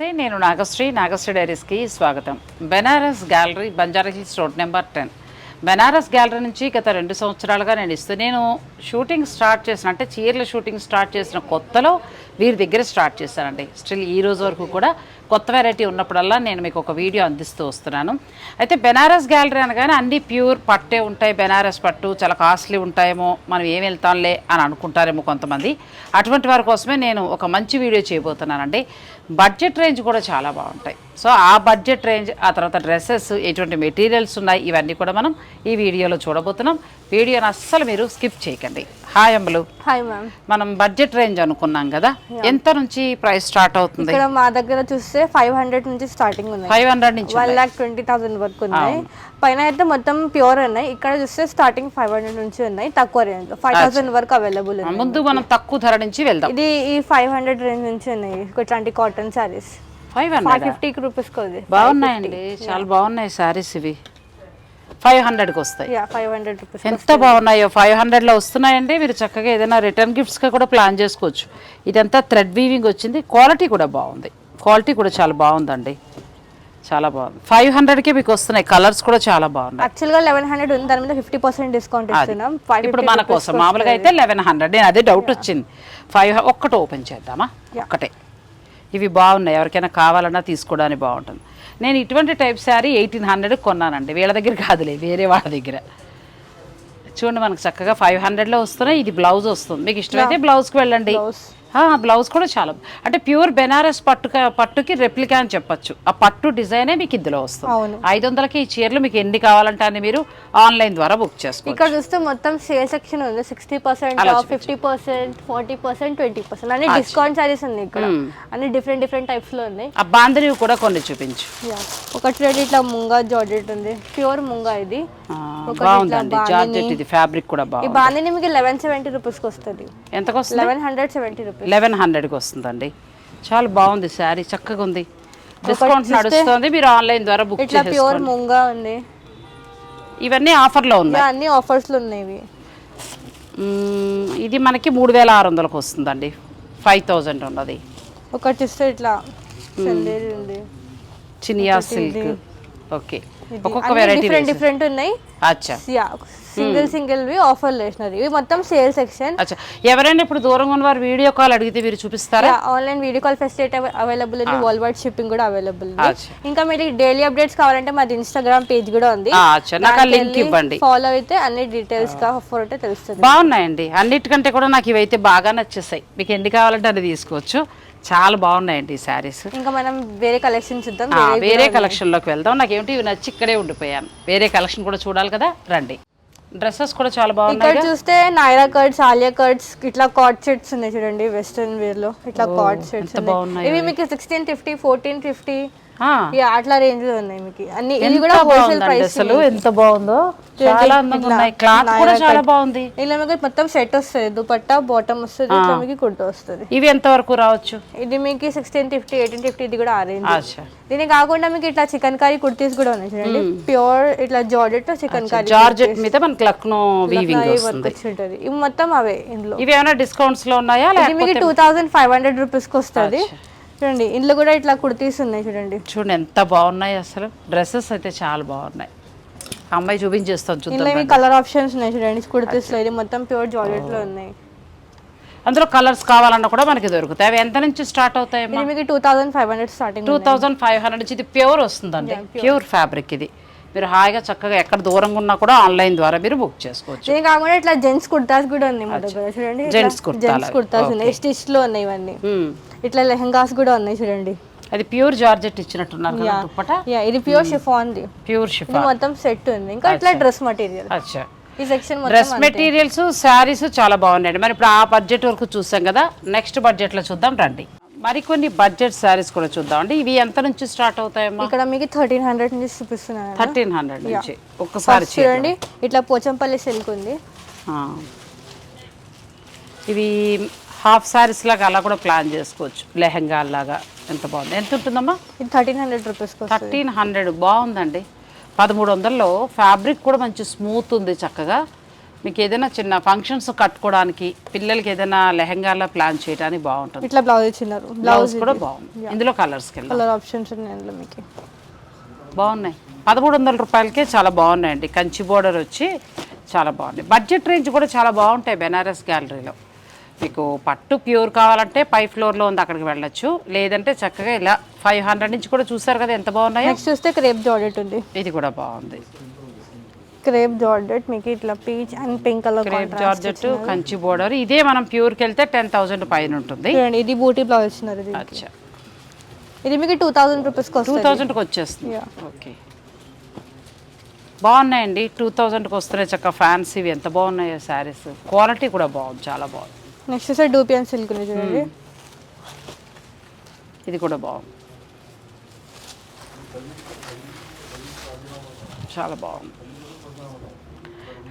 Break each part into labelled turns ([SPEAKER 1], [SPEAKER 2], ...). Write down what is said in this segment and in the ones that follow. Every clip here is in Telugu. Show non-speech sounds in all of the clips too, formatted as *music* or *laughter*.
[SPEAKER 1] నమస్తే నేను నాగశ్రీ నాగశ్రీ డైరీస్కి స్వాగతం. Benares gallery Banjara Hills road number ten. Benares gallery నుంచి గత రెండు సంవత్సరాలుగా నేను ఇస్తూ నేను షూటింగ్ స్టార్ట్ చేసిన అంటే చీరల షూటింగ్ స్టార్ట్ చేసిన కొత్తలో వీరి దగ్గర స్టార్ట్ చేశానండి. స్టిల్ ఈ రోజు వరకు కూడా కొత్త వెరైటీ ఉన్నప్పుడల్లా నేను మీకు ఒక వీడియో అందిస్తూ వస్తున్నాను. అయితే బెనారస్ గ్యాలరీ అనగానే అన్ని ప్యూర్ పట్టే ఉంటాయి. బెనారస్ పట్టు చాలా కాస్ట్లీ ఉంటాయేమో మనం ఏం వెళ్తాంలే అని అనుకుంటారేమో కొంతమంది. అటువంటి వారి కోసమే నేను ఒక మంచి వీడియో చేయబోతున్నానండి. బడ్జెట్ రేంజ్ కూడా చాలా బాగుంటాయి. సో ఆ బడ్జెట్ రేంజ్ ఆ తర్వాత డ్రెస్సెస్ ఎటువంటి మెటీరియల్స్ ఉన్నాయి ఇవన్నీ కూడా మనం ఈ వీడియోలో చూడబోతున్నాం. వీడియోని అస్సలు మీరు స్కిప్ చేయకండి. హాయ్ అమ్మలు
[SPEAKER 2] హాయ్ మ్యామ్
[SPEAKER 1] మనం బడ్జెట్ రేంజ్ అనుకున్నాం కదా. ఎంత నుంచి ప్రైస్ స్టార్ట్ అవుతుంది?
[SPEAKER 2] ఇక్కడ మా దగ్గర చూస్తే ఫైవ్ హండ్రెడ్ నుంచి స్టార్టింగ్ ఉన్నాయి.
[SPEAKER 1] ఫైవ్ హండ్రెడ్ నుంచి
[SPEAKER 2] వన్ లాక్ ట్వంటీ థౌసండ్ వరకు ఉన్నాయి. పైన అయితే మొత్తం ప్యూర్ ఉన్నాయి. ఇక్కడ చూస్తే స్టార్టింగ్ ఫైవ్ హండ్రెడ్ నుంచి ఉన్నాయి. తక్కువ రేంజ్ ఫైవ్ థౌసండ్ వరకు అవైలబుల్
[SPEAKER 1] ముందు మనం తక్కువ ధర నుంచి వెళ్దాం.
[SPEAKER 2] ఇది ఈ ఫైవ్ హండ్రెడ్ రేంజ్ నుంచి ఉన్నాయి. ఇట్లాంటి cotton saris
[SPEAKER 1] five hundred
[SPEAKER 2] fifty rupees
[SPEAKER 1] బాగున్నాయండి. చాలా బాగున్నాయి సారీస్ ఇవి. ఫైవ్ హండ్రెడ్కి వస్తాయి.
[SPEAKER 2] ఫైవ్ హండ్రెడ్ రూపీస్
[SPEAKER 1] ఎంత బాగున్నాయో. ఫైవ్ హండ్రెడ్లో వస్తున్నాయండి. మీరు చక్కగా ఏదైనా రిటర్న్ గిఫ్ట్స్గా కూడా ప్లాన్ చేసుకోవచ్చు. ఇదంతా థ్రెడ్ వీవింగ్ వచ్చింది. క్వాలిటీ కూడా బాగుంది. క్వాలిటీ కూడా చాలా బాగుందండి. చాలా బాగుంది. ఫైవ్ హండ్రెడ్కే మీకు వస్తున్నాయి. కలర్స్ కూడా చాలా బాగున్నాయి.
[SPEAKER 2] యాక్చువల్గా లెవెన్ హండ్రెడ్ ఉంది. దాని మీద ఫిఫ్టీ పర్సెంట్ డిస్కౌంట్ ఇస్తున్నాం.
[SPEAKER 1] ఇప్పుడు మన కోసం. మామూలుగా అయితే లెవెన్ హండ్రెడ్ నేను అదే డౌట్ వచ్చింది. ఫైవ్ ఒక్కటి ఓపెన్ చేద్దామా? ఒక్కటే. ఇవి బాగున్నాయి. ఎవరికైనా కావాలన్నా తీసుకోవడానికి బాగుంటుంది. నేను ఇటువంటి టైప్ శారీ ఎయిటీన్ హండ్రెడ్ కొన్నానండి. వీళ్ళ దగ్గర కాదులే వేరే వాళ్ళ దగ్గర. చూడండి మనకు చక్కగా ఫైవ్ హండ్రెడ్లో వస్తున్నాయి. ఇది బ్లౌజ్ వస్తుంది. మీకు ఇష్టమైతే బ్లౌజ్కి వెళ్ళండి. బ్లౌజ్ కూడా చాలా. అంటే ప్యూర్ బెనారస్ పట్టు పట్టుకి రెప్లికా అని చెప్పొచ్చు. ఆ పట్టు డిజైనే మీకు ఇందులో వస్తుంది. ఐదు వందలకి ఈ చీరలు మీకు ఎన్ని కావాలంటే అన్ని మీరు ఆన్లైన్ ద్వారా బుక్ చేసుకోవచ్చు.
[SPEAKER 2] ఇక్కడ చూస్తే మొత్తం సేల్ సెక్షన్ ఉంది. Sixty percent fifty percent forty percent twenty percent అన్ని డిస్కౌంట్ సారీస్ ఉన్నాయి ఇక్కడ. అన్ని డిఫరెంట్ డిఫరెంట్ టైప్స్లో ఉన్నాయి.
[SPEAKER 1] ఆ బాంధనివి కూడా కొన్ని చూపించు.
[SPEAKER 2] ఒకటి రెండు ఇట్లా ముంగా జార్జెట్ ఉంది. ప్యూర్ ముంగా ఇది.
[SPEAKER 1] బాగుందండి. జార్జెట్ ఇది ఫ్యాబ్రిక్ కూడా
[SPEAKER 2] ఈ
[SPEAKER 1] బాగుంది.
[SPEAKER 2] బాందిని మీకు లెవెన్ సెవెంటీ రూపీస్కి వస్తుంది.
[SPEAKER 1] ఎంతకు వస్తుంది?
[SPEAKER 2] Eleven hundred seventy rupees
[SPEAKER 1] eleven హండ్రెడ్కి వస్తుందండి. చాలా బాగుంది శారీ చక్కగా ఉంది. డిస్కౌంట్ నడుస్తుంది. మీరు ఆన్లైన్ ద్వారా బుక్
[SPEAKER 2] ఇట్లా ప్యూర్ ముంగా ఉంది.
[SPEAKER 1] ఇవన్నీ ఆఫర్లో ఉన్నాయి.
[SPEAKER 2] అన్ని ఆఫర్స్లో ఉన్నాయి
[SPEAKER 1] ఇది మనకి మూడు వేల ఆరు వందలకు వస్తుందండి. ఫైవ్ థౌజండ్ ఉన్నది.
[SPEAKER 2] ఒకటి ఇట్లా
[SPEAKER 1] చినియా సిల్క్. ఓకే. ఒక్కొక్క వెరైటీ
[SPEAKER 2] డిఫరెంట్ డిఫరెంట్ ఉన్నాయి.
[SPEAKER 1] అచ్చా.
[SPEAKER 2] సింగిల్ సింగిల్ వి ఆఫర్లు వేసినారు ఇవి మొత్తం సేల్ సెక్షన్.
[SPEAKER 1] అచ్చా. ఎవరైనా ఇప్పుడు దూరంగా ఉన్న వారు వీడియో కాల్ అడిగితే మీరు చూపిస్తారా?
[SPEAKER 2] Online video call facility available ఉంది. వరల్డ్ వైడ్ షిప్పింగ్ కూడా అవైలబుల్ ఉంది. ఇంకా మీరు డైలీ అప్డేట్స్ కావాలంటే మాది ఇన్స్టాగ్రామ్ పేజ్ కూడా ఉంది.
[SPEAKER 1] నాకు లింక్ ఇవ్వండి.
[SPEAKER 2] ఫాలో అయితే అన్ని డీటెయిల్స్గా ఆఫర్ ఉంటే తెలుస్తుంది.
[SPEAKER 1] బాగున్నాయండి. అన్నిటికంటే కూడా నాకు ఇవైతే బాగా నచ్చేసాయి. మీకు ఎన్ని కావాలంటే అది తీసుకోవచ్చు. చాలా బాగున్నాయండి ఈ శారీస్.
[SPEAKER 2] ఇంకా మనం వేరే కలెక్షన్ చూద్దాం.
[SPEAKER 1] ఆ, వేరే కలెక్షన్లోకి వెళ్దాం. నాకేమిటి ఇవి నచ్చి ఇక్కడే ఉండిపోయాను. వేరే కలెక్షన్ కూడా చూడాలి కదా? రండి. డ్రెస్సెస్ కూడా చాలా బాగున్నాయి
[SPEAKER 2] ఇక్కడ చూస్తే నాయరా కట్స్ ఆలియా కట్స్ ఇట్లా కార్డ్ సెట్స్ ఉన్నాయి చూడండి వెస్టర్న్ వేర్లో ఇట్లా కార్డ్ సెట్స్ ఇవి మీకు సిక్స్టీన్ ఫిఫ్టీ ఫోర్టీన్ ఫిఫ్టీ
[SPEAKER 1] ఆ,
[SPEAKER 2] అట్లా రేంజ్లో ఉన్నాయి మీకు. అన్ని ఇది కూడా హోల్సేల్ ప్రైస్
[SPEAKER 1] అసలు? ఎంత బాగుందో? చాలా అందంగా ఉన్నాయి. క్లాత్ కూడా చాలా బాగుంది.
[SPEAKER 2] ఇలా మీకు మొత్తం సెట్ వస్తుంది. దుపట్టా బాటమ్ వస్తుంది. ఇట్లా మీకు కుర్తా వస్తుంది.
[SPEAKER 1] ఇవి ఎంత వరకు రావచ్చు?
[SPEAKER 2] ఇది మీకు సిక్స్టీన్ ఫిఫ్టీ ఎయిటీన్ ఫిఫ్టీ ఇది కూడా ఆ రేంజ్ దీని కాకుండా మీకు ఇట్లా చికెన్ కర్రీ కుర్తీస్ కూడా ఉన్నాయి చూడండి. ప్యూర్ ఇట్లా జార్జెట్ చికెన్ కర్రీ
[SPEAKER 1] జార్జెట్ మీద మనకి లక్నో వీవింగ్ వస్తుంది.
[SPEAKER 2] ఇవి మొత్తం అవే ఇందులో.
[SPEAKER 1] ఇవి ఏమైనా డిస్కౌంట్స్లో ఉన్నాయా?
[SPEAKER 2] ఇది మీకు టూ థౌసండ్ ఫైవ్ హండ్రెడ్ రూపీస్కి వస్తుంది. చూడండి ఇందులో కూడా ఇట్లా కుర్తీస్ ఉన్నాయి చూడండి.
[SPEAKER 1] చూడండి ఎంత బాగున్నాయి అసలు. డ్రెస్సెస్ అయితే చాలా బాగున్నాయి. అమ్మాయి చూపించేస్తాను చూద్దాం
[SPEAKER 2] మీ కలర్ ఆప్షన్స్ ఉన్నాయి చూడండి కుర్తీస్ ఇది మొత్తం ప్యూర్ జార్జెట్లో ఉన్నాయి.
[SPEAKER 1] అందులో కలర్స్ కావాలన్నా కూడా మనకి దొరుకుతాయి. అవి ఎంత నుంచి స్టార్ట్ అవుతాయమ్మా?
[SPEAKER 2] ఇది మీకు two thousand five hundred starting
[SPEAKER 1] two thousand five hundred నుంచి ఇది ప్యూర్ వస్తుందండి. ప్యూర్ ఫ్యాబ్రిక్ ఇది. మీరు హాయిగా చక్కగా ఎక్కడ దూరంగా ఉన్నా కూడా ఆన్లైన్ ద్వారా మీరు బుక్ చేసుకోవచ్చు.
[SPEAKER 2] కాకుండా ఇట్లా జెంట్స్ కుర్తాస్ కూడా ఉన్నాయి మా దగ్గర చూడండి.
[SPEAKER 1] కుర్తాలు
[SPEAKER 2] జెంట్స్ కుర్తాస్ ఉన్నాయి. స్టిచ్లో ఉన్నాయి ఇవన్నీ. ఇట్లా లెహంగాస్ కూడా ఉన్నాయి చూడండి.
[SPEAKER 1] అది ప్యూర్ జార్జెట్ ఇచ్చినట్టున్నారు కదా దుప్పట?
[SPEAKER 2] యా ఇది ప్యూర్ షిఫాన్ ది.
[SPEAKER 1] ప్యూర్
[SPEAKER 2] ఇది
[SPEAKER 1] షిఫా
[SPEAKER 2] మొత్తం సెట్ ఉంది. ఇంకా ఇట్లా డ్రెస్ మెటీరియల్
[SPEAKER 1] అచ్చా.
[SPEAKER 2] ఈ సెక్షన్ మొత్తం
[SPEAKER 1] డ్రెస్ మెటీరియల్స్ శారీస్ చాలా బాగున్నాయండి. మరి ఇప్పుడు ఆ బడ్జెట్ వరకు చూసాం కదా. నెక్స్ట్ బడ్జెట్లో చూద్దాం రండి. మరికొన్ని బడ్జెట్ శారీస్ కూడా చూద్దాం అండి. ఇవి ఎంత నుంచి స్టార్ట్ అవుతాయమ్మా?
[SPEAKER 2] ఇక్కడ మీకు థర్టీన్ హండ్రెడ్ నుంచి చూపిస్తున్నాను.
[SPEAKER 1] థర్టీన్ హండ్రెడ్ నుంచి. ఒక్కసారి
[SPEAKER 2] చూడండి. ఇట్లా పోచంపల్లి సిల్క్ ఉంది.
[SPEAKER 1] ఇవి హాఫ్ శారీస్ లాగా అలా కూడా ప్లాన్ చేసుకోవచ్చు. లెహంగా లాగా ఎంత బాగుంది. ఎంత ఉంటుందమ్మా?
[SPEAKER 2] ఇది థర్టీన్ హండ్రెడ్ వస్తుంది.
[SPEAKER 1] Thirteen hundred. బాగుందండి. పదమూడు వందల్లో ఫ్యాబ్రిక్ కూడా మంచి స్మూత్ ఉంది చక్కగా. మీకు ఏదైనా చిన్న ఫంక్షన్స్ కట్టుకోవడానికి పిల్లలకి ఏదైనా లెహంగాలో ప్లాన్ చేయడానికి బాగుంటుంది.
[SPEAKER 2] ఇట్లా బ్లౌజ్ ఇచ్చినారు.
[SPEAKER 1] బ్లౌజ్ కూడా బాగుంది. ఇందులో కలర్స్కి వెళ్ళి
[SPEAKER 2] కలర్ ఆప్షన్స్ ఉన్నాయి అందులో మీకు.
[SPEAKER 1] బాగున్నాయి. పదమూడు వందల రూపాయలకే చాలా బాగున్నాయండి. కంచి బోర్డర్ వచ్చి చాలా బాగుంది బడ్జెట్ రేంజ్ కూడా చాలా బాగుంటాయి బెనారస్ గ్యాలరీలో మీకు పట్టు ప్యూర్ కావాలంటే పై ఫ్లోర్లో ఉంది అక్కడికి వెళ్ళొచ్చు. లేదంటే చక్కగా ఇలా ఫైవ్ హండ్రెడ్ నుంచి కూడా చూసారు కదా ఎంత బాగున్నాయో?
[SPEAKER 2] నెక్స్ట్ చూస్తే క్రేప్ ఉంది.
[SPEAKER 1] ఇది కూడా బాగుంది.
[SPEAKER 2] క్రేప్ జార్డెట్ మీకు ఇట్లా peach and pink colour
[SPEAKER 1] crepe georgette Kanchi border. ఇదే మనం ప్యూర్కి వెళ్తే టెన్ థౌజండ్ పైన ఉంటుంది.
[SPEAKER 2] చూడండి ఇది బూటీ బ్లౌజ్ ఇచ్చినారు ఇది
[SPEAKER 1] అచ్చా.
[SPEAKER 2] ఇది మీకు టూ థౌసండ్ రూపీస్కి
[SPEAKER 1] టూ
[SPEAKER 2] వస్తుంది
[SPEAKER 1] థౌజండ్కి వచ్చేస్తుంది.
[SPEAKER 2] Yeah.
[SPEAKER 1] ఓకే. బాగున్నాయండి. టూ థౌజండ్కి వస్తున్నాయి చక్క ఫ్యాన్సీ ఇవి ఎంత బాగున్నాయో శారీస్. క్వాలిటీ కూడా బాగుంది. చాలా బాగుంది.
[SPEAKER 2] నెక్స్ట్ చూస్తే డూపియన్ సిల్క్ చూడండి.
[SPEAKER 1] ఇది కూడా బాగుంది. చాలా బాగుంది.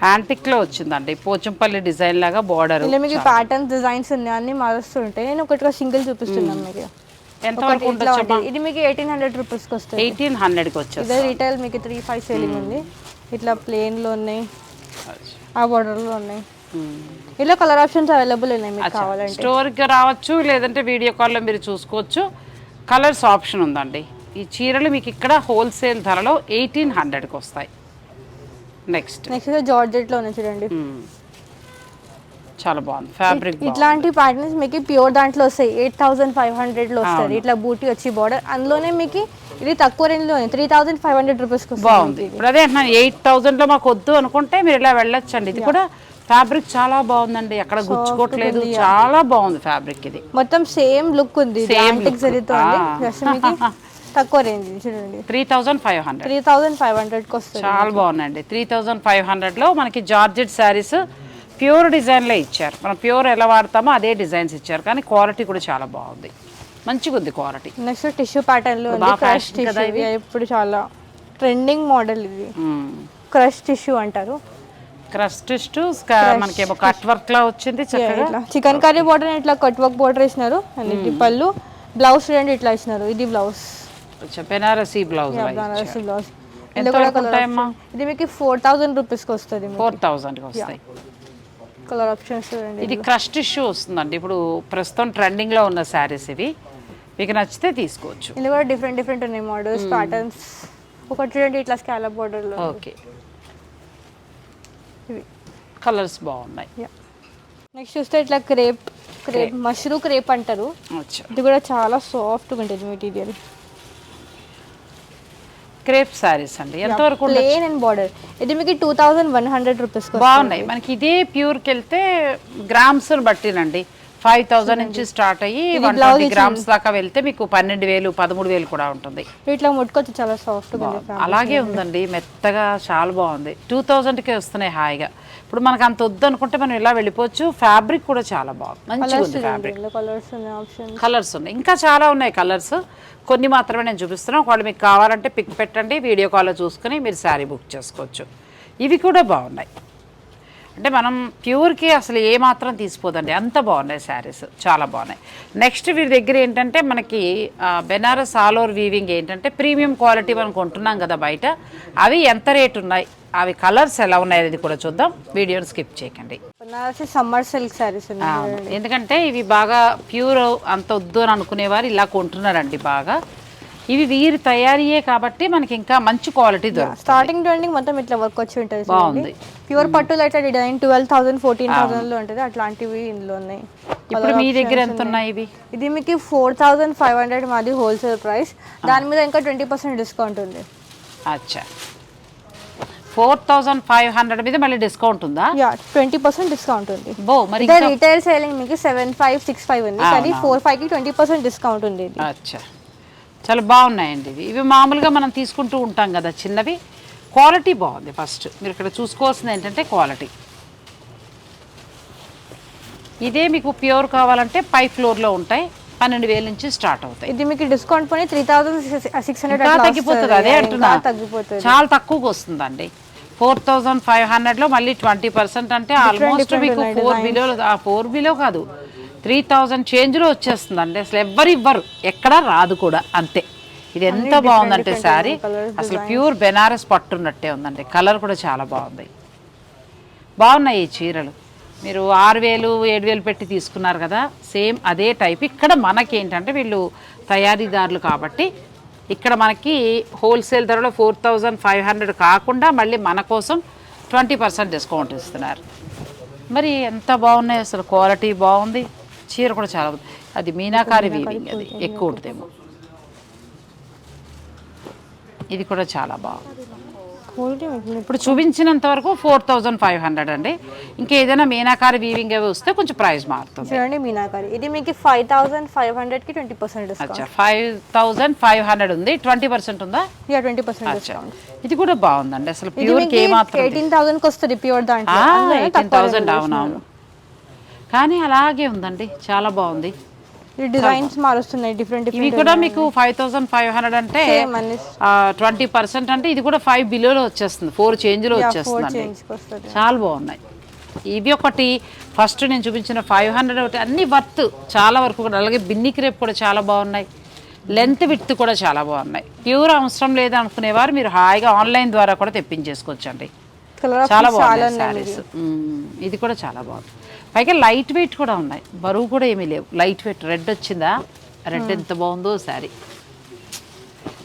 [SPEAKER 1] యాంటిక్లో వచ్చిందండి. పోచంపల్లి డిజైన్ లాగా బార్డర్.
[SPEAKER 2] ఇలా మీకు ప్యాటర్న్స్ డిజైన్స్ ఉన్నాయి అన్ని మారుస్తుంటాయి. నేను ఒకటిగా సింగిల్ చూపిస్తున్నాను మీకు.
[SPEAKER 1] ఎంత వరకు ఉండొచ్చు
[SPEAKER 2] ఉంటుంది. ఇది మీకు ఎయిటీన్ హండ్రెడ్ రూపీస్కి వస్తుంది.
[SPEAKER 1] ఎయిటీన్ హండ్రెడ్కి వచ్చేస్తుంది
[SPEAKER 2] ఇదే రీటైల్ మీకు త్రీ ఫైవ్ సేలింగ్ ఉంది. ఇట్లా ప్లేన్లో ఉన్నాయి. ఆ బార్డర్లో ఉన్నాయి. ఇలా కలర్ ఆప్షన్స్ అవైలబుల్ ఉన్నాయి మీకు కావాలంటే.
[SPEAKER 1] స్టోర్కి రావచ్చు లేదంటే వీడియో కాల్లో మీరు చూసుకోవచ్చు. కలర్స్ ఆప్షన్ ఉందండి. ఈ చీరలు మీకు ఇక్కడ హోల్సేల్ ధరలో ఎయిటీన్ హండ్రెడ్కి వస్తాయి. నెక్స్ట్
[SPEAKER 2] నెక్స్ట్ జార్జెట్లో ఉన్నాయి చూడండి.
[SPEAKER 1] చాలా బాగుంది. ఫ్యాబ్రిక్
[SPEAKER 2] ఇట్లాంటి ప్యాటర్న్స్ మీకు ప్యూర్ దాంట్లో వస్తాయి. ఎయిట్ థౌసండ్ ఫైవ్ హండ్రెడ్లో వస్తుంది ఇట్లా బూటీ వచ్చి బార్డర్ అందులోనే మీకు ఇది తక్కువ రేంజ్లో త్రీ థౌసండ్ ఫైవ్ హండ్రెడ్ వస్తుంది
[SPEAKER 1] బాగుంది. ఇప్పుడు అదే అంటున్నాను ఎయిట్ థౌజండ్లో మాకు వద్దు అనుకుంటే మీరు ఇలా వెళ్ళొచ్చండి. ఇది కూడా ఫ్యాబ్రిక్ చాలా బాగుందండి. ఎక్కడ గుచ్చుకోవట్లేదు. చాలా బాగుంది ఫ్యాబ్రిక్ ఇది.
[SPEAKER 2] మొత్తం సేమ్ లుక్ ఉంది.
[SPEAKER 1] Same
[SPEAKER 2] యాంటిక్ *laughs* తక్కువ రేంజ్ చూడండి.
[SPEAKER 1] Three thousand five hundred.
[SPEAKER 2] Three thousand five హండ్రెడ్కి వస్తుంది.
[SPEAKER 1] చాలా బాగున్నాయండి త్రీ థౌజండ్ ఫైవ్ హండ్రెడ్లో మనకి జార్జెట్ శారీస్ ప్యూర్ డిజైన్లే ఇచ్చారు. మనం ప్యూర్ ఎలా వాడతామో అదే డిజైన్స్ ఇచ్చారు. కానీ క్వాలిటీ కూడా చాలా బాగుంది. మంచిగా ఉంది క్వాలిటీ.
[SPEAKER 2] నెక్స్ట్ టిష్యూ ప్యాటర్న్లో ఉంది.
[SPEAKER 1] బాగా
[SPEAKER 2] క్రష్ టిష్యూ ఇప్పుడు చాలా ట్రెండింగ్ మోడల్ ఇది. క్రష్ టిష్యూ అంటారు.
[SPEAKER 1] క్రస్టిస్ట్ మనకేమో కట్ వర్క్ లా వచ్చింది చక్కగా.
[SPEAKER 2] చికెన్ కర్రీ బార్డర్ ఇట్లా కట్ వర్క్ బార్డర్ ఇచ్చినారు అండ్ ఇది పళ్ళు బ్లౌజ్ రెండు ఇట్లా ఇచ్చినారు ఇది బ్లౌజ్.
[SPEAKER 1] కొంచెం బెనారసీ బ్లౌజ్
[SPEAKER 2] బనారసి బ్లౌజ్.
[SPEAKER 1] ఎంత వరకు ఉంటాయమ్మా?
[SPEAKER 2] ఇది మీకు ఫోర్ థౌసండ్ రూపీస్కి వస్తుంది
[SPEAKER 1] ఫోర్ థౌజండ్కి వస్తాయి.
[SPEAKER 2] కలర్ ఆప్షన్స్
[SPEAKER 1] ఇది క్రష్ టిష్యూ వస్తుందండి. ఇప్పుడు ప్రస్తుతం ట్రెండింగ్లో ఉన్న శారీస్ ఇవి. మీకు నచ్చితే తీసుకోవచ్చు.
[SPEAKER 2] ఇది కూడా డిఫరెంట్ డిఫరెంట్ ఉన్నాయి మోడల్స్ ప్యాటర్న్స్ ఒకటి చూడండి ఇట్లా స్కాలప్ బార్డర్లో
[SPEAKER 1] ఓకే.
[SPEAKER 2] ఇవి.
[SPEAKER 1] కలర్స్ బాగున్నాయి.
[SPEAKER 2] నెక్స్ట్ చూస్తే ఇట్లా క్రేప్ క్రేప్ మష్రూ క్రేప్ అంటారు.
[SPEAKER 1] అచ్చా.
[SPEAKER 2] ఇది కూడా చాలా సాఫ్ట్గా ఉంటుంది మెటీరియల్
[SPEAKER 1] క్రేప్ శారీస్ అండి. ఎంతవరకు?
[SPEAKER 2] ప్లేన్ అండ్ బార్డర్ ఇది మీకు two thousand one hundred rupees
[SPEAKER 1] బాగున్నాయి. మనకి ఇదే ప్యూర్కి వెళ్తే గ్రామ్స్ బట్టినండి. ఫైవ్ థౌజండ్ నుంచి స్టార్ట్ అయ్యి వన్ ట్వంటీ గ్రామ్స్ దాకా వెళ్తే మీకు పన్నెండు వేలు పదమూడు వేలు కూడా ఉంటుంది.
[SPEAKER 2] ఇట్లా ముట్టుకొచ్చి చాలా సాఫ్ట్గా ఉంది
[SPEAKER 1] అలాగే ఉందండి. మెత్తగా చాలా బాగుంది. టూ థౌజండ్కే వస్తున్నాయి హాయిగా. ఇప్పుడు మనకు అంత వద్దు అనుకుంటే మనం ఇలా వెళ్ళిపోవచ్చు. ఫ్యాబ్రిక్ కూడా చాలా బాగుంది. మంచిగా ఉంది ఫ్యాబ్రిక్
[SPEAKER 2] కలర్స్
[SPEAKER 1] కలర్స్ ఉన్నాయి ఇంకా చాలా ఉన్నాయి కలర్స్ కొన్ని మాత్రమే నేను చూపిస్తున్నాను. ఒకవేళ మీకు కావాలంటే పిక్ పెట్టండి. వీడియో కాల్లో చూసుకుని మీరు శారీ బుక్ చేసుకోవచ్చు. ఇవి కూడా బాగున్నాయి. అంటే మనం ప్యూర్కి అసలు ఏ మాత్రం తీసిపోదండి. అంత బాగున్నాయి శారీస్ చాలా బాగున్నాయి. నెక్స్ట్ వీరి దగ్గర ఏంటంటే మనకి బెనారస్ ఆల్ ఓవర్ వీవింగ్ ఏంటంటే ప్రీమియం క్వాలిటీ మనం కొంటున్నాం కదా బయట. అవి ఎంత రేట్ ఉన్నాయి? అవి కలర్స్ ఎలా ఉన్నాయి అనేది కూడా చూద్దాం. వీడియోని స్కిప్ చేయకండి.
[SPEAKER 2] సమ్మర్ సిల్క్ శారీస్
[SPEAKER 1] ఎందుకంటే ఇవి బాగా ప్యూర్ అంత వద్దు అని అనుకునేవారు ఇలా కొంటున్నారండి బాగా. ఇవి వీరి తయారీయే కాబట్టి మనకి ఇంకా మంచి క్వాలిటీ దొరుకుతుంది.
[SPEAKER 2] స్టార్టింగ్ టు ఎండింగ్ మొత్తం ఇట్లా వర్క్ వచ్చి ఉంటుంది
[SPEAKER 1] బాగుంది.
[SPEAKER 2] ప్యూర్ పట్టులో ఇట్లా డిజైన్ ట్వెల్వ్ థౌసండ్ ఫోర్టీన్ థౌసండ్లో ఉంటుంది. అట్లాంటివి ఇందులో ఉన్నాయి.
[SPEAKER 1] ఇప్పుడు మీ దగ్గర ఎంత ఉన్నాయి. ఇవి?
[SPEAKER 2] ఇది మీకు ఫోర్ థౌసండ్ ఫైవ్ హండ్రెడ్ మాది హోల్సేల్ ప్రైస్ దాని మీద ఇంకా ట్వంటీ పర్సెంట్ డిస్కౌంట్ ఉంది.
[SPEAKER 1] అచ్చా. ఫోర్ థౌజండ్ ఫైవ్ హండ్రెడ్ మీద మళ్ళీ డిస్కౌంట్ ఉందా?
[SPEAKER 2] యా ట్వంటీ పర్సెంట్ డిస్కౌంట్ ఉంది.
[SPEAKER 1] బో మరి
[SPEAKER 2] రిటైల్ సేలింగ్ మీకు సెవెన్ ఫైవ్ సిక్స్ ఫైవ్ ఉంది. కానీ ఫోర్ ఫైవ్కి ట్వంటీ పర్సెంట్ డిస్కౌంట్ ఉంది
[SPEAKER 1] అచ్చా. చాలా బాగున్నాయండి ఇవి. ఇవి మామూలుగా మనం తీసుకుంటూ ఉంటాం కదా చిన్నవి. క్వాలిటీ బాగుంది ఫస్ట్ మీరు ఇక్కడ చూసుకోవాల్సింది ఏంటంటే క్వాలిటీ ఇదే మీకు ప్యూర్ కావాలంటే పై ఫ్లోర్లో ఉంటాయి. పన్నెండు వేల నుంచి స్టార్ట్ అవుతాయి.
[SPEAKER 2] ఇది మీకు డిస్కౌంట్ పోయి త్రీ థౌసండ్ సిక్స్ హండ్రెడ్
[SPEAKER 1] తగ్గిపోతుంది అదే అంటున్నా.
[SPEAKER 2] తగ్గిపోతుంది.
[SPEAKER 1] చాలా తక్కువకి వస్తుందండి. ఫోర్ థౌజండ్ ఫైవ్ హండ్రెడ్లో మళ్ళీ ట్వంటీ పర్సెంట్ అంటే ఆల్మోస్ట్ మీకు ఫోర్ బిలో ఫోర్ బిలో కాదు. త్రీ థౌజండ్ చేంజ్లో వచ్చేస్తుందండి. అసలు ఎవ్వరు ఇవ్వరు. ఎక్కడా రాదు కూడా. అంతే. ఇది ఎంత బాగుందంటే శారీ. అసలు ప్యూర్ బెనారస్ పట్టున్నట్టే ఉందండి. కలర్ కూడా చాలా బాగుంది. బాగున్నాయి ఈ చీరలు. మీరు ఆరు వేలు ఏడు వేలు పెట్టి తీసుకున్నారు కదా సేమ్ అదే టైప్. ఇక్కడ మనకి ఏంటంటే వీళ్ళు తయారీదారులు కాబట్టి ఇక్కడ మనకి హోల్సేల్ ధరలో ఫోర్ థౌజండ్ ఫైవ్ హండ్రెడ్ కాకుండా మళ్ళీ మన కోసం ట్వంటీ పర్సెంట్ డిస్కౌంట్ ఇస్తున్నారు. మరి ఎంత బాగున్నాయి అసలు? క్వాలిటీ బాగుంది చీర కూడా చాలా బాగుంది. అది మీనాకారి వీవింగ్ అది ఎక్కువ ఉంటుందేమో. ఇది కూడా చాలా బాగుంది. ఇప్పుడు చూపించినంత వరకు ఫోర్ థౌజండ్ ఫైవ్ హండ్రెడ్ అండి. ఇంకేదైనా మీనాకారి వీవింగ్ అవి వస్తే కొంచెం ప్రైస్ మారుతుంది.
[SPEAKER 2] చూడండి మీనాకారి. ఇది మీకు ఫైవ్ థౌసండ్ ఫైవ్ హండ్రెడ్కి ట్వంటీ పర్సెంట్
[SPEAKER 1] అచ్చా ఫైవ్ థౌజండ్ ఫైవ్ హండ్రెడ్ ఉంది. ట్వంటీ పర్సెంట్ ఉందా?
[SPEAKER 2] యా ట్వంటీ పర్సెంట్
[SPEAKER 1] ఇది కూడా బాగుందండి. అసలు
[SPEAKER 2] మీకు
[SPEAKER 1] ఏమాత్రం
[SPEAKER 2] ఎయిటీన్ థౌసండ్కి వస్తుంది ప్యూర్ దాంట్లో.
[SPEAKER 1] ఎయిటీన్
[SPEAKER 2] range
[SPEAKER 1] అవునవును. కానీ అలాగే ఉందండి. చాలా బాగుంది.
[SPEAKER 2] డిజైన్స్ మారుస్తున్నాయి డిఫరెంట్
[SPEAKER 1] ఇవి కూడా మీకు ఫైవ్ థౌసండ్ ఫైవ్ హండ్రెడ్ అంటే ట్వంటీ పర్సెంట్ అంటే ఇది కూడా ఫైవ్ బిలోలో వచ్చేస్తుంది. ఫోర్ చేంజ్లో వచ్చేస్తుంది చాలా బాగున్నాయి. ఇవి ఒకటి ఫస్ట్ నేను చూపించిన ఫైవ్ హండ్రెడ్ ఒకటి అన్ని వర్త్ చాలా వరకు కూడా అలాగే బిన్ని క్రేప్ కూడా చాలా బాగున్నాయి. లెంత్ విత్ కూడా చాలా బాగున్నాయి. ప్యూర్ అవసరం లేదు అనుకునేవారు మీరు హాయిగా ఆన్లైన్ ద్వారా కూడా తెప్పించేసుకోవచ్చండి. చాలా బాగున్నాయి
[SPEAKER 2] ఉన్నాయి
[SPEAKER 1] శారీస్ ఇది కూడా చాలా బాగుంది. పైగా లైట్ వెయిట్ కూడా ఉన్నాయి. బరువు కూడా ఏమీ లేవు. Light weight. రెడ్ వచ్చిందా? రెడ్ ఎంత బాగుందో శారీ.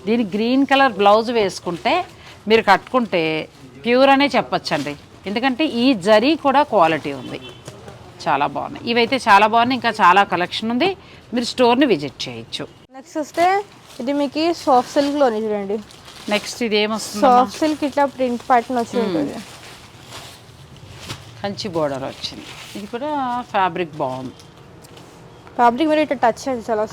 [SPEAKER 1] దీని గ్రీన్ కలర్ బ్లౌజ్ వేసుకుంటే మీరు కట్టుకుంటే ప్యూర్ అనే చెప్పొచ్చండి. ఎందుకంటే ఈ జరీ కూడా క్వాలిటీ ఉంది. చాలా బాగున్నాయి. ఇవైతే చాలా బాగున్నాయి. ఇంకా చాలా కలెక్షన్ ఉంది. మీరు స్టోర్ని విజిట్ చేయొచ్చు.
[SPEAKER 2] నెక్స్ట్ వస్తే ఇది మీకు సాఫ్ట్ సిల్క్లోని చూడండి.
[SPEAKER 1] నెక్స్ట్ ఇది ఏమొస్తుంది
[SPEAKER 2] సాఫ్ట్ సిల్క్ ఇట్లా ప్రింట్ ప్యాటర్న్ వచ్చి ఉంటుంది.
[SPEAKER 1] కంచి బోర్డర్ వచ్చింది. ఇది కూడా ఫ్యాబ్రిక్ బాగుంది.
[SPEAKER 2] ఫ్యాబ్రిక్ మీరు ఇట్లా టచ్ చాలా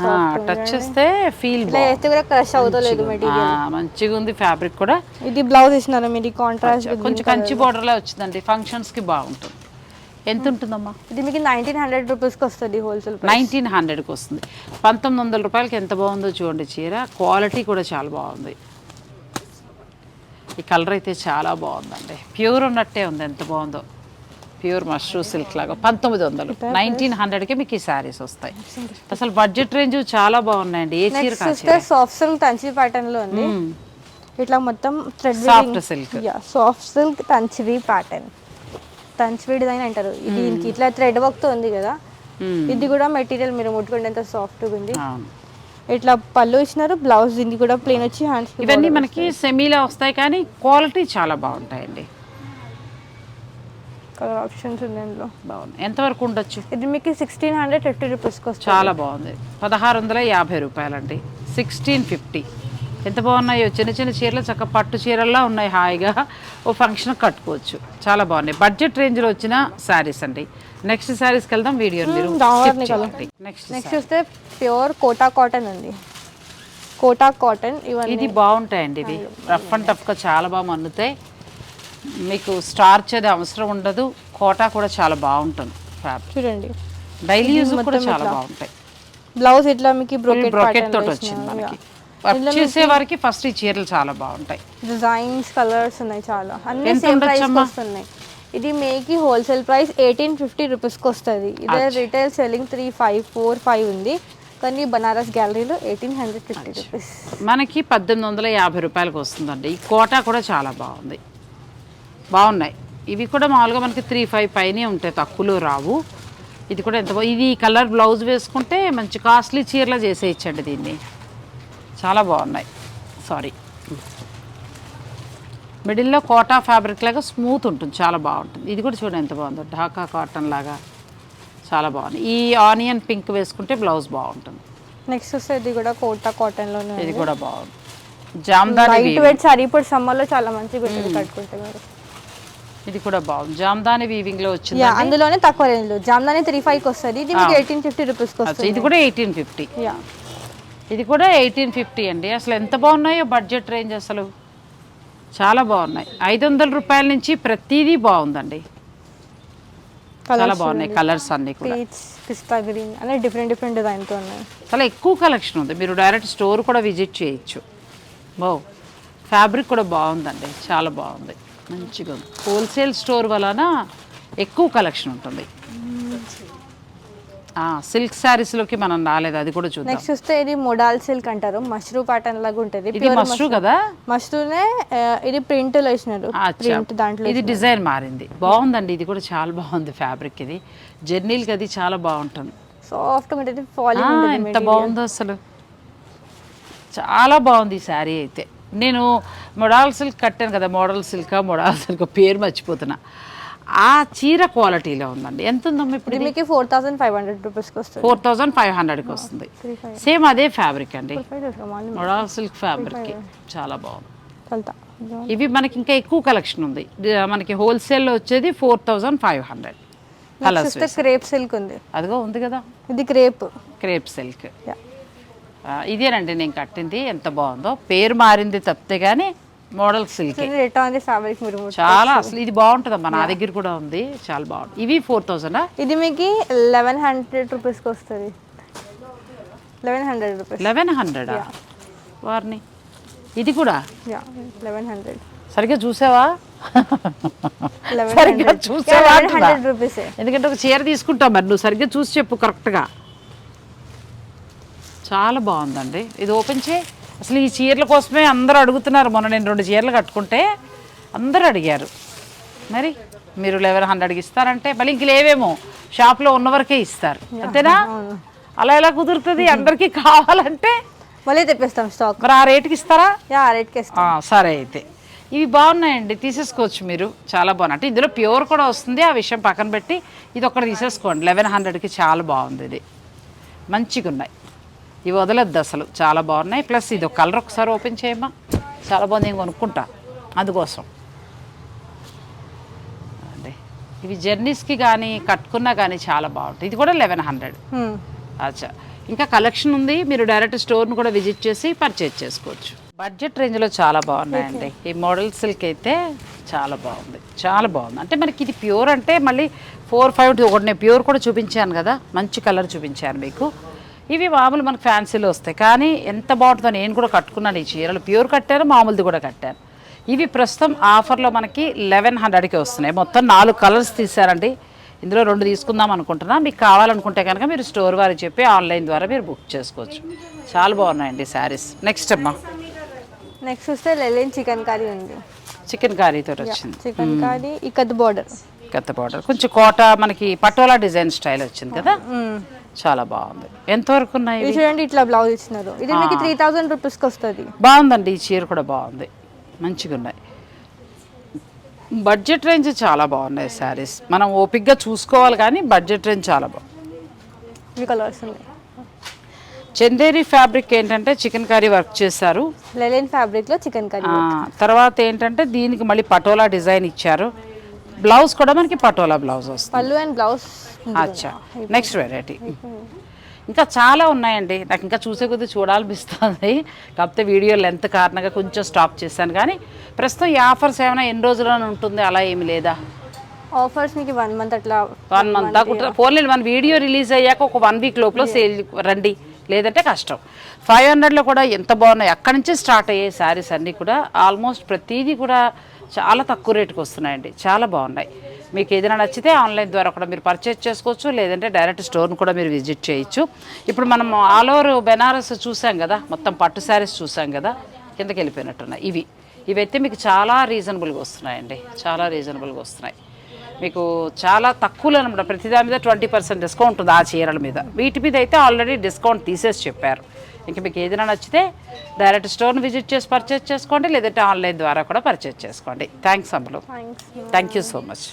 [SPEAKER 1] టచ్ చేస్తే ఫీల్
[SPEAKER 2] చేస్తే కూడా క్రష్ అవుతలేదు మెటీరియల్
[SPEAKER 1] మంచిగా ఉంది ఫ్యాబ్రిక్ కూడా.
[SPEAKER 2] ఇది బ్లౌజ్ ఇచ్చినారు మీరు? కాంట్రాస్ట్
[SPEAKER 1] కొంచెం కంచి బోర్డర్లో వచ్చిందండి. ఫంక్షన్స్కి బాగుంటుంది. ఎంత ఉంటుందమ్మా?
[SPEAKER 2] ఇది మీకు నైన్టీన్ హండ్రెడ్ రూపీస్కి వస్తుంది హోల్సేల్
[SPEAKER 1] నైన్టీన్ హండ్రెడ్కి వస్తుంది. పంతొమ్మిది వందల రూపాయలకి ఎంత బాగుందో చూడండి చీర. క్వాలిటీ కూడా చాలా బాగుంది. ఈ కలర్ అయితే చాలా బాగుందండి. ప్యూర్ ఉన్నట్టే ఉంది ఎంత బాగుందో. ప్యూర్ మష్రూ సిల్క్ లాగా. పంతొమ్మిది వందలు. నైన్టీన్ హండ్రెడ్కి మీకు ఈ శారీస్ వస్తాయి. అసలు బడ్జెట్ రేంజ్ చాలా బాగున్నాయండి. ఏ చీర
[SPEAKER 2] సాఫ్ట్ సిల్క్ తంచి ప్యాటర్న్లో ఉంది ఇట్లా మొత్తం thread
[SPEAKER 1] soft silk
[SPEAKER 2] soft silk తంచివి pattern తంచివి డిజైన్ అంటారు. ఇది దీనికి ఇట్లా థ్రెడ్ వర్క్తో ఉంది కదా. ఇది కూడా మెటీరియల్ మీరు ముట్టుకుంటే ఎంత సాఫ్ట్ ఉంది. ఇట్లా పళ్ళు ఇచ్చినారు బ్లౌజ్ దీనికి కూడా ప్లేన్ వచ్చి హ్యాండ్స్
[SPEAKER 1] ఇవన్నీ మనకి సెమీలో వస్తాయి కానీ క్వాలిటీ చాలా బాగుంటాయండి.
[SPEAKER 2] కలర్ ఆప్షన్స్ ఉంది అందులో
[SPEAKER 1] బాగున్నాయి ఎంతవరకు ఉండొచ్చు?
[SPEAKER 2] ఇది మీకు సిక్స్టీన్ హండ్రెడ్ ఫిఫ్టీ రూపీస్కి వస్తుంది.
[SPEAKER 1] చాలా బాగుంది. పదహారు వందల యాభై రూపాయలండి. సిక్స్టీన్ ఫిఫ్టీ ఎంత బాగున్నాయో? చిన్న చిన్న చీరలు చక్క పట్టు చీరల్లా ఉన్నాయి హాయిగా. ఓ ఫంక్షన్ కట్టుకోవచ్చు. చాలా బాగున్నాయి. బడ్జెట్ రేంజ్లో వచ్చిన శారీస్ అండి. నెక్స్ట్ శారీస్కి వెళ్దాం. వీడియో మీరు
[SPEAKER 2] రావాలి కదా.
[SPEAKER 1] నెక్స్ట్
[SPEAKER 2] నెక్స్ట్ వస్తే ప్యూర్ కోటా కాటన్ ఉంది కోటా కాటన్ ఇవన్నీ
[SPEAKER 1] ఇది బాగుంటాయండి ఇవి. రఫ్ అండ్ టఫ్గా చాలా బాగా మన్నుతాయి. మీకు స్టార్చ్ అది అవసరం ఉండదు కోటా కూడా చాలా బాగుంటుంది ఫ్యాబ్రిక్
[SPEAKER 2] చూడండి.
[SPEAKER 1] డైలీ యూజ్ కూడా చాలా బాగుంటాయి.
[SPEAKER 2] బ్లౌజ్ ఇట్లా మీకు బ్రోకెట్
[SPEAKER 1] బ్రోకెట్ తోటి వచ్చింది మనకి. వర్క్ చేసే వారికి ఫస్ట్ ఈ చీరలు చాలా బాగుంటాయి.
[SPEAKER 2] డిజైన్స్ కలర్స్ ఉన్నాయి చాలా. అన్ని సేమ్ ప్రైస్? వస్తున్నాయి. ఇది మేకి హోల్సేల్ ప్రైస్ ఎయిటీన్ ఫిఫ్టీ రూపీస్కి వస్తుంది. ఇదే retail selling three five four five ఉంది. కానీ బనారస్ గ్యాలరీలో ఎయిటీన్ హండ్రెడ్ ఫిఫ్టీ రూపీస్
[SPEAKER 1] మనకి పద్దెనిమిది వందల యాభై రూపాయలకు వస్తుందండి. ఈ కోటా కూడా చాలా బాగుంది. బాగున్నాయి. ఇవి కూడా మామూలుగా మనకి త్రీ ఫైవ్ పైనే ఉంటాయి తక్కువలో రావు. ఇది కూడా ఎంత ఇది కలర్ బ్లౌజ్ వేసుకుంటే మంచి కాస్ట్లీ చీరలా చేసేయచ్చండి దీన్ని. చాలా బాగున్నాయి. సారీ మిడిల్లో కోటా ఫ్యాబ్రిక్ లాగా స్మూత్ ఉంటుంది చాలా బాగుంటుంది. ఇది కూడా చూడండి ఎంత బాగుందో. ఢాకా కాటన్ లాగా చాలా బాగుంది. ఈ ఆనియన్ పింక్ వేసుకుంటే బ్లౌజ్ బాగుంటుంది.
[SPEAKER 2] నెక్స్ట్ వస్తే ఇది కూడా కోటా కాటన్లోనే
[SPEAKER 1] ఇది కూడా బాగుంది. జామ్దాని
[SPEAKER 2] వెయిట్ సారీ ఇప్పుడు సమ్మర్లో చాలా కట్టుకుంటే మీరు.
[SPEAKER 1] ఇది కూడా బాగుంది. జామ్దాని వీవింగ్లో వచ్చింది
[SPEAKER 2] అందులోనే తక్కువ రేంజ్లో. జామ్దాని త్రీ ఫైవ్కి వస్తుంది. ఇది మీకు ఎయిటీన్ ఫిఫ్టీ వస్తుంది
[SPEAKER 1] ఇది కూడా ఎయిటీన్ ఫిఫ్టీ
[SPEAKER 2] యా.
[SPEAKER 1] ఇది కూడా ఎయిటీన్ ఫిఫ్టీ అండి. అసలు ఎంత బాగున్నాయో బడ్జెట్ రేంజ్ అసలు. చాలా బాగున్నాయి. ఐదు వందల రూపాయల నుంచి ప్రతిదీ బాగుందండి. చాలా బాగున్నాయి కలర్స్ అన్ని కూడా.
[SPEAKER 2] పిస్తా గ్రీన్ అనే డిఫరెంట్ డిఫరెంట్ డిజైన్తో ఉన్నాయి.
[SPEAKER 1] చాలా ఎక్కువ కలెక్షన్ ఉంది. మీరు డైరెక్ట్ స్టోర్ కూడా విజిట్ చేయొచ్చు. బావు ఫ్యాబ్రిక్ కూడా బాగుందండి. చాలా బాగుంది. మంచిగా ఉంది హోల్సేల్ స్టోర్ వలన ఎక్కువ కలెక్షన్ ఉంటుంది. సిల్క్ శారీస్లోకి మనం రాలేదు అది కూడా చూద్దాం.
[SPEAKER 2] నెక్స్ట్ చూస్తే ఇది మొడాల్ సిల్క్ అంటారు మష్రూ ప్యాటర్న్ లాగా ఉంటుంది.
[SPEAKER 1] ఇది మష్రూ కదా?
[SPEAKER 2] మష్రూనే ఇది ప్రింట్లో
[SPEAKER 1] అచ్చా.
[SPEAKER 2] ప్రింట్ దాంట్లో
[SPEAKER 1] ఇది డిజైన్ మారింది. బాగుందండి ఇది కూడా చాలా బాగుంది ఫ్యాబ్రిక్ ఇది. జర్నీలకి అది చాలా బాగుంటుంది.
[SPEAKER 2] సాఫ్ట్ ఉంటుంది ఫాలింగ్ ఉంటుంది
[SPEAKER 1] ఎంత బాగుందో అసలు. చాలా బాగుంది ఈ శారీ అయితే. నేను మొడాల్ సిల్క్ కట్టాను కదా మోడల్ సిల్క్ మోడల్ సిల్క్ పేరు మర్చిపోతున్నా. ఆ చీర క్వాలిటీలో ఉందండి. ఎంత ఉందమ్మా ఇప్పుడు
[SPEAKER 2] మీకు ఫోర్ థౌసండ్ ఫైవ్ హండ్రెడ్ రూపీస్కి వస్తుంది.
[SPEAKER 1] ఫోర్ థౌజండ్ ఫైవ్ హండ్రెడ్కి వస్తుంది. సేమ్ అదే ఫ్యాబ్రిక్ అండి. మొడాల్ సిల్క్ ఫ్యాబ్రిక్ చాలా బాగుంది. ఇవి మనకి ఇంకా ఎక్కువ కలెక్షన్ ఉంది. మనకి హోల్సేల్లో వచ్చేది four thousand five hundred.
[SPEAKER 2] Crepe silk ఉంది.
[SPEAKER 1] అదిగో ఉంది కదా.
[SPEAKER 2] ఇది క్రేప్.
[SPEAKER 1] Crepe silk. ఇదేనండి నేను కట్టింది. ఎంత బాగుందో. పేరు మారింది తప్పితే కానీ మోడల్ సిల్క్. చాలా అసలు ఇది బాగుంటుందమ్మా. నా దగ్గర కూడా ఉంది. చాలా బాగుంది ఇవి ఫోర్ థౌజండా
[SPEAKER 2] ఇది మీకు లెవెన్ హండ్రెడ్ రూపీస్కి వస్తుంది. లెవెన్ హండ్రెడ్ రూపీస్
[SPEAKER 1] లెవెన్ హండ్రెడా వారిని. ఇది కూడా?
[SPEAKER 2] యా లెవెన్ హండ్రెడ్
[SPEAKER 1] సరిగ్గా చూసావా? సరిగ్గా చూసావా ఎందుకంటే ఒక చీర తీసుకుంటాం మరి. నువ్వు సరిగ్గా చూసి చెప్పు కరెక్ట్గా చాలా బాగుందండి. ఇది ఓపెన్ చేయి. అసలు ఈ చీరల కోసమే అందరూ అడుగుతున్నారు. మొన్న నేను రెండు చీరలు కట్టుకుంటే అందరూ అడిగారు. మరి మీరు లెవెన్ హండ్రెడ్కి ఇస్తారంటే మళ్ళీ ఇంక లేవేమో. షాప్లో ఉన్న వరకే ఇస్తారు అంతేనా? అలా ఎలా కుదురుతుంది? అందరికీ కావాలంటే
[SPEAKER 2] మళ్ళీ తెప్పిస్తాం స్టాక్
[SPEAKER 1] మరి ఆ రేటుకి ఇస్తారా?
[SPEAKER 2] యా రేట్కి
[SPEAKER 1] సరే అయితే. ఇవి బాగున్నాయండి. తీసేసుకోవచ్చు మీరు. చాలా బాగున్నాయి. అంటే ఇందులో ప్యూర్ కూడా వస్తుంది. ఆ విషయం పక్కన పెట్టి ఇది ఒకటి తీసేసుకోండి. లెవెన్ హండ్రెడ్కి చాలా బాగుంది ఇది. మంచిగా ఉన్నాయి ఇవి వదలొద్దు అసలు. చాలా బాగున్నాయి. ప్లస్ ఇది ఒక కలర్ ఒకసారి ఓపెన్ చేయమ్మా. చాలా బాగుంది. నేను కొనుక్కుంటా. అందుకోసం. అండి ఇవి జర్నీస్కి కానీ కట్టుకున్నా కానీ చాలా బాగుంటుంది ఇది కూడా లెవెన్ హండ్రెడ్. అచ్చా. ఇంకా కలెక్షన్ ఉంది. మీరు డైరెక్ట్ స్టోర్ను కూడా విజిట్ చేసి పర్చేజ్ చేసుకోవచ్చు. బడ్జెట్ రేంజ్లో చాలా బాగున్నాయండి. ఈ మోడల్ సిల్క్ అయితే చాలా బాగుంది. చాలా బాగుంది. అంటే మనకి ఇది ప్యూర్ అంటే మళ్ళీ ఫోర్ ఫైవ్ ఒకటి నేను ప్యూర్ కూడా చూపించాను కదా. మంచి కలర్ చూపించాను మీకు. ఇవి మామూలు మనకు ఫ్యాన్సీలో వస్తాయి. కానీ ఎంత బాగుంటుందో నేను కూడా కట్టుకున్నాను ఈ చీరలు. ప్యూర్ కట్టాను మామూలుది కూడా కట్టాను. ఇవి ప్రస్తుతం ఆఫర్లో మనకి లెవెన్ హండ్రెడ్కి వస్తున్నాయి. మొత్తం నాలుగు కలర్స్ తీసారండి ఇందులో రెండు తీసుకుందాం అనుకుంటున్నా. మీకు కావాలనుకుంటే కనుక మీరు స్టోర్ వారికి చెప్పి ఆన్లైన్ ద్వారా మీరు బుక్ చేసుకోవచ్చు. చాలా బాగున్నాయండి శారీస్. నెక్స్ట్ అమ్మా.
[SPEAKER 2] నెక్స్ట్ లెలిన్ చికెన్ కర్రీ ఉంది.
[SPEAKER 1] చికెన్ కర్రీతో వచ్చింది.
[SPEAKER 2] Chikankari ikat border.
[SPEAKER 1] కొత్త బార్డర్ కొంచెం కోట మనకి పటోలా డిజైన్ స్టైల్ వచ్చింది కదా? చాలా బాగుంది. ఎంతవరకు ఉన్నాయి
[SPEAKER 2] ఇది
[SPEAKER 1] ఇవి?
[SPEAKER 2] చూడండి ఇట్లా బ్లౌజ్ ఇచ్చినారు. ఇది మీకు త్రీ థౌసండ్ రూపీస్కి వస్తుంది.
[SPEAKER 1] బాగుందండి ఈ చీర కూడా బాగుంది. మంచిగా ఉన్నాయి. బడ్జెట్ రేంజ్ చాలా బాగున్నాయి శారీస్. మనం ఓపిక్గా చూసుకోవాలి కానీ బడ్జెట్ రేంజ్ చాలా బాగుంది.
[SPEAKER 2] కలర్స్ ఉన్నాయి.
[SPEAKER 1] చందేరి ఫ్యాబ్రిక్ ఏంటంటే చికెన్ కర్రీ వర్క్ చేశారు.
[SPEAKER 2] లెలిన్ ఫ్యాబ్రిక్లో చికెన్ కర్రీ
[SPEAKER 1] తర్వాత ఏంటంటే దీనికి మళ్ళీ పటోలా డిజైన్ ఇచ్చారు. బ్లౌజ్ కూడా మనకి పటోలా బ్లౌజ్ వస్తుంది.
[SPEAKER 2] పళ్ళు అండ్ బ్లౌజ్
[SPEAKER 1] అచ్చా. నెక్స్ట్ వెరైటీ ఇంకా చాలా ఉన్నాయండి. నాకు ఇంకా చూసే కొద్దీ చూడాలనిపిస్తుంది. కాకపోతే వీడియో లెంత్ కారణంగా కొంచెం స్టాప్ చేశాను. కానీ ప్రస్తుతం ఈ ఆఫర్స్ ఏమైనా ఎన్ని రోజుల్లోనే ఉంటుంది? అలా ఏమి లేదా?
[SPEAKER 2] ఆఫర్స్ మీకు వన్ మంత్ అట్లా
[SPEAKER 1] వన్ మంత్ దాకా ఫోన్లే మన వీడియో రిలీజ్ అయ్యాక ఒక వన్ వీక్ లోపల సేల్ రండి. లేదంటే కష్టం. ఫైవ్ హండ్రెడ్లో కూడా ఎంత బాగున్నాయి. అక్కడి నుంచే స్టార్ట్ అయ్యాయి శారీస్ అన్నీ కూడా. ఆల్మోస్ట్ ప్రతిదీ కూడా చాలా తక్కువ రేటుకి వస్తున్నాయండి. చాలా బాగున్నాయి. మీకు ఏదైనా నచ్చితే ఆన్లైన్ ద్వారా కూడా మీరు పర్చేజ్ చేసుకోవచ్చు లేదంటే డైరెక్ట్ స్టోర్ను కూడా మీరు విజిట్ చేయొచ్చు. ఇప్పుడు మనం ఆల్ ఓవర్ బెనారస్ చూసాం కదా మొత్తం పట్టు శారీస్ చూసాం కదా కిందకి వెళ్ళిపోయినట్టున్నాయి. ఇవి. ఇవైతే మీకు చాలా రీజనబుల్గా వస్తున్నాయండి. చాలా రీజనబుల్గా వస్తున్నాయి. మీకు చాలా తక్కువలో అనమాట ప్రతి దాని మీద ట్వంటీ పర్సెంట్ డిస్కౌంట్ ఉంది ఆ చీరల మీద. వీటి మీద అయితే ఆల్రెడీ డిస్కౌంట్ తీసేసి చెప్పారు. ఇంకా మీకు ఏదైనా నచ్చితే డైరెక్ట్ స్టోర్ని విజిట్ చేసి పర్చేస్ చేసుకోండి లేదంటే ఆన్లైన్ ద్వారా కూడా పర్చేస్ చేసుకోండి. థ్యాంక్స్ అమ్మలు థ్యాంక్ యూ సో మచ్.